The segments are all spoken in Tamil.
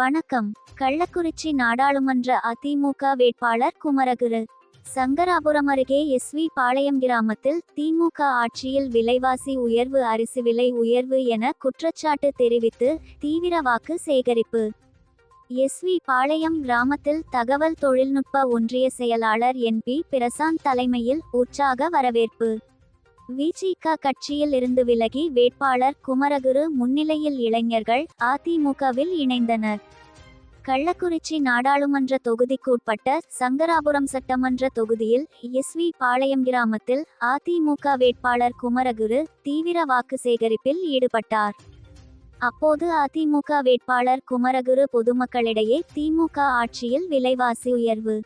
வணக்கம். கள்ளக்குறிச்சி நாடாளுமன்ற அதிமுக வேட்பாளர் குமரகுரு. சங்கராபுரம் அருகே எஸ்வி பாளையம் கிராமத்தில் திமுக ஆட்சியில் விலைவாசி உயர்வு அரிசி விலை உயர்வு என குற்றச்சாட்டு தெரிவித்து தீவிர வாக்கு சேகரிப்பு. எஸ்வி பாளையம் கிராமத்தில் தகவல் தொழில்நுட்ப ஒன்றிய செயலாளர் என்பி பிரசாந்த் தலைமையில் உற்சாக வரவேற்பு. விஜிக கட்சியில் இருந்து விலகி வேட்பாளர் குமரகுரு முன்னிலையில் இளைஞர்கள் அதிமுகவில் இணைந்தனர். கள்ளக்குறிச்சி நாடாளுமன்ற தொகுதிக்குட்பட்ட சங்கராபுரம் சட்டமன்ற தொகுதியில் எஸ்வி பாளையம் கிராமத்தில் அதிமுக வேட்பாளர் குமரகுரு தீவிர வாக்கு சேகரிப்பில் ஈடுபட்டார். அப்போது அதிமுக வேட்பாளர் குமரகுரு பொதுமக்களிடையே திமுக ஆட்சியில் விலைவாசி உயர்வு.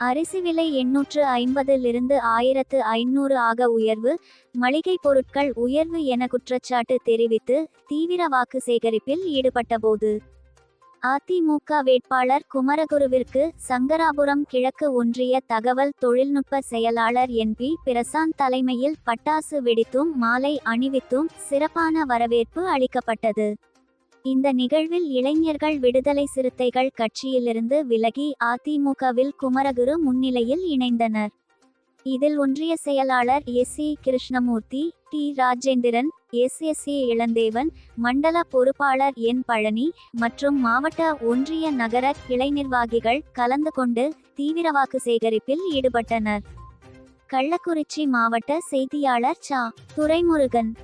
அரிசி விலை எண்ணூற்று ஐம்பதிலிருந்து ஆயிரத்து ஐநூறு ஆக உயர்வு மளிகை பொருட்கள் உயர்வு என குற்றச்சாட்டு தெரிவித்து தீவிர வாக்கு சேகரிப்பில் ஈடுபட்டபோது அதிமுக வேட்பாளர் குமரகுருவிற்கு சங்கராபுரம் கிழக்கு ஒன்றிய தகவல் தொழில்நுட்ப செயலாளர் என்பி பிரசாந்த் தலைமையில் பட்டாசு வெடித்தும் மாலை அணிவித்தும் சிறப்பான வரவேற்பு அளிக்கப்பட்டது. இந்த நிகழ்வில் இளைஞர்கள் விடுதலை சிறுத்தைகள் கட்சியிலிருந்து விலகி அதிமுகவில் குமரகுரு முன்னிலையில் இணைந்தனர். இதில் ஒன்றிய செயலாளர் S Krishnamurthy T Rajendran S S C Ilanthevan மண்டல பொறுப்பாளர் என் பழனி மற்றும் மாவட்ட ஒன்றிய நகர கிளை நிர்வாகிகள் கலந்து கொண்டு தீவிர வாக்கு சேகரிப்பில் ஈடுபட்டனர். கள்ளக்குறிச்சி மாவட்ட செய்தியாளர் சா. துரைமுருகன்.